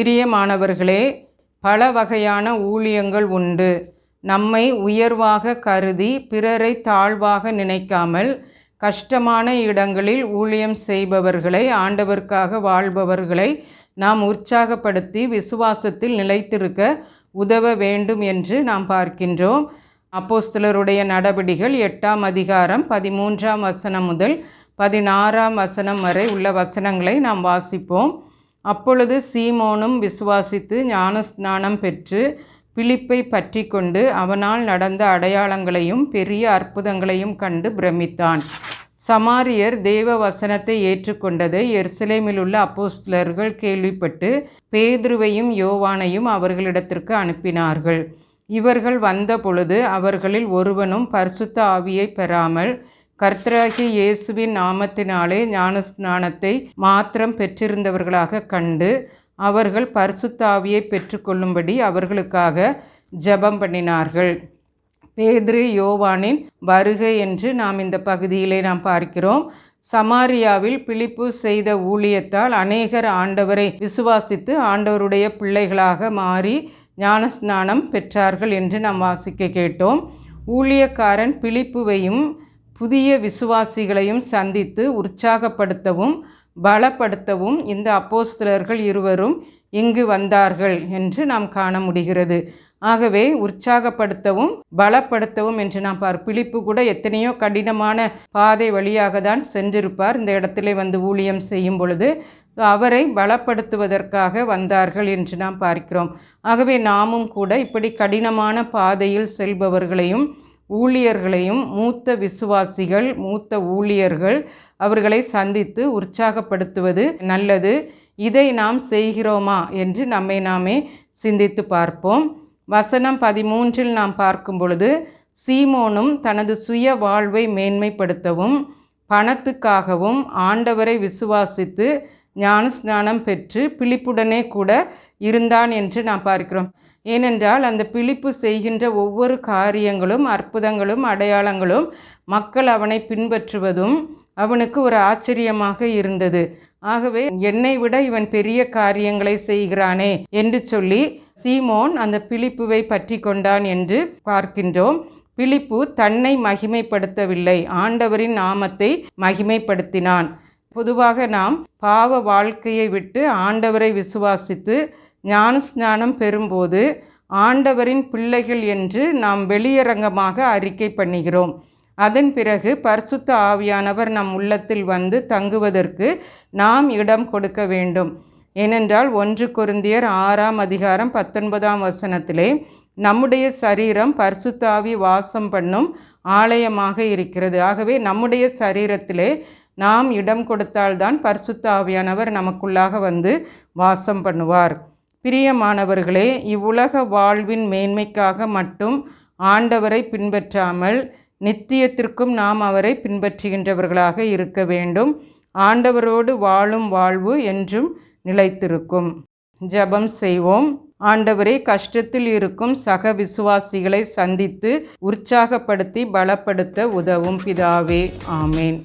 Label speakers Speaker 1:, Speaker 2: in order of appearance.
Speaker 1: பிரியமானவர்களே பல வகையான ஊழியங்கள் உண்டு. நம்மை உயர்வாக கருதி பிறரை தாழ்வாக நினைக்காமல் கஷ்டமான இடங்களில் ஊழியம் செய்பவர்களை ஆண்டவருக்காக வாழ்பவர்களை நாம் உற்சாகப்படுத்தி விசுவாசத்தில் நிலைத்திருக்க உதவ வேண்டும் என்று நாம் பார்க்கின்றோம். அப்போஸ்தலருடைய நடபடிகள் எட்டாம் அதிகாரம் பதிமூன்றாம் வசனம் முதல் பதினாறாம் வசனம் வரை உள்ள வசனங்களை நாம் வாசிப்போம். அப்பொழுது சீமோனும் விசுவாசித்து ஞானஸ்நானம் பெற்று பிலிப்பை பற்றி கொண்டு அவனால் நடந்த அடையாளங்களையும் பெரிய அற்புதங்களையும் கண்டு பிரமித்தான். சமாரியர் தேவ வசனத்தை ஏற்றுக்கொண்டதை எருசலேமில் உள்ள அப்போஸ்தலர்கள் கேள்விப்பட்டு பேதுருவையும் யோவானையும் அவர்களிடத்திற்கு அனுப்பினார்கள். இவர்கள் வந்த பொழுது அவர்களில் ஒருவனும் பரிசுத்த ஆவியை பெறாமல் கர்த்தராகி இயேசுவின் நாமத்தினாலே ஞானஸ்நானத்தை மாத்திரம் பெற்றிருந்தவர்களாக கண்டு அவர்கள் பரிசுத்தாவியை பெற்றுக்கொள்ளும்படி அவர்களுக்காக ஜெபம் பண்ணினார்கள். பேதுரு யோவானின் வருகை என்று நாம் இந்த பகுதியிலே நாம் பார்க்கிறோம். சமாரியாவில் பிலிப்பு செய்த ஊழியத்தால் அநேகர் ஆண்டவரை விசுவாசித்து ஆண்டவருடைய பிள்ளைகளாக மாறி ஞானஸ்நானம் பெற்றார்கள் என்று நாம் வாசிக்க கேட்டோம். ஊழியக்காரன் பிலிப்புவையும் புதிய விசுவாசிகளையும் சந்தித்து உற்சாகப்படுத்தவும் பலப்படுத்தவும் இந்த அப்போஸ்தலர்கள் இருவரும் இங்கு வந்தார்கள் என்று நாம் காண முடிகிறது. ஆகவே உற்சாகப்படுத்தவும் பலப்படுத்தவும் என்று நாம் பார். பிழிப்பு கூட எத்தனையோ கடினமான பாதை வழியாக தான் சென்றிருப்பார். இந்த இடத்திலே வந்து ஊழியம் செய்யும் பொழுது அவரை பலப்படுத்துவதற்காக வந்தார்கள் என்று நாம் பார்க்கிறோம். ஆகவே நாமும் கூட இப்படி கடினமான பாதையில் செல்பவர்களையும் ஊழியர்களையும் மூத்த விசுவாசிகள் மூத்த ஊழியர்கள் அவர்களை சந்தித்து உற்சாகப்படுத்துவது நல்லது. இதை நாம் செய்கிறோமா என்று நம்மை நாமே சிந்தித்து பார்ப்போம். வசனம் பதிமூன்றில் நாம் பார்க்கும் பொழுது சீமோனும் தனது சுய வாழ்வை மேன்மைப்படுத்தவும் பணத்துக்காகவும் ஆண்டவரை விசுவாசித்து ஞானஸ்நானம் பெற்று பிழிப்புடனே கூட இருந்தான் என்று நாம் பார்க்கிறோம். ஏனென்றால் அந்த பிழிப்பு செய்கின்ற ஒவ்வொரு காரியங்களும் அற்புதங்களும் அடையாளங்களும் மக்கள் அவனை பின்பற்றுவதும் அவனுக்கு ஒரு ஆச்சரியமாக இருந்தது. ஆகவே என்னை விட இவன் பெரிய காரியங்களை செய்கிறானே என்று சொல்லி சீமோன் அந்த பிலிப்புவை பற்றி கொண்டான் என்று பார்க்கின்றோம். பிலிப்பு தன்னை மகிமைப்படுத்தவில்லை ஆண்டவரின் நாமத்தை மகிமைப்படுத்தினான். பொதுவாக நாம் பாவ வாழ்க்கையை விட்டு ஆண்டவரை விசுவாசித்து ஞானஸ்நானம் பெறும்போது ஆண்டவரின் பிள்ளைகள் என்று நாம் வெளியரங்கமாக அறிக்கை பண்ணுகிறோம். அதன் பிறகு பரிசுத்த ஆவியானவர் நம் உள்ளத்தில் வந்து தங்குவதற்கு நாம் இடம் கொடுக்க வேண்டும். ஏனென்றால் ஒன்று குருந்தியர் ஆறாம் அதிகாரம் பத்தொன்பதாம் வசனத்திலே நம்முடைய சரீரம் பரிசுத்தாவி வாசம் பண்ணும் ஆலயமாக இருக்கிறது. ஆகவே நம்முடைய சரீரத்திலே நாம் இடம் கொடுத்தால்தான் பரிசுத்தாவியானவர் நமக்குள்ளாக வந்து வாசம் பண்ணுவார். பிரியமானவர்களே இவ்வுலக வாழ்வின் மேன்மைக்காக மட்டும் ஆண்டவரை பின்பற்றாமல் நித்தியத்திற்கும் நாம் அவரை பின்பற்றுகின்றவர்களாக இருக்க வேண்டும். ஆண்டவரோடு வாழும் வாழ்வு என்றும் நிலைத்திருக்கும். ஜபம் செய்வோம். ஆண்டவரே கஷ்டத்தில் இருக்கும் சக விசுவாசிகளை சந்தித்து உற்சாகப்படுத்தி பலப்படுத்த உதவும் பிதாவே. ஆமேன்.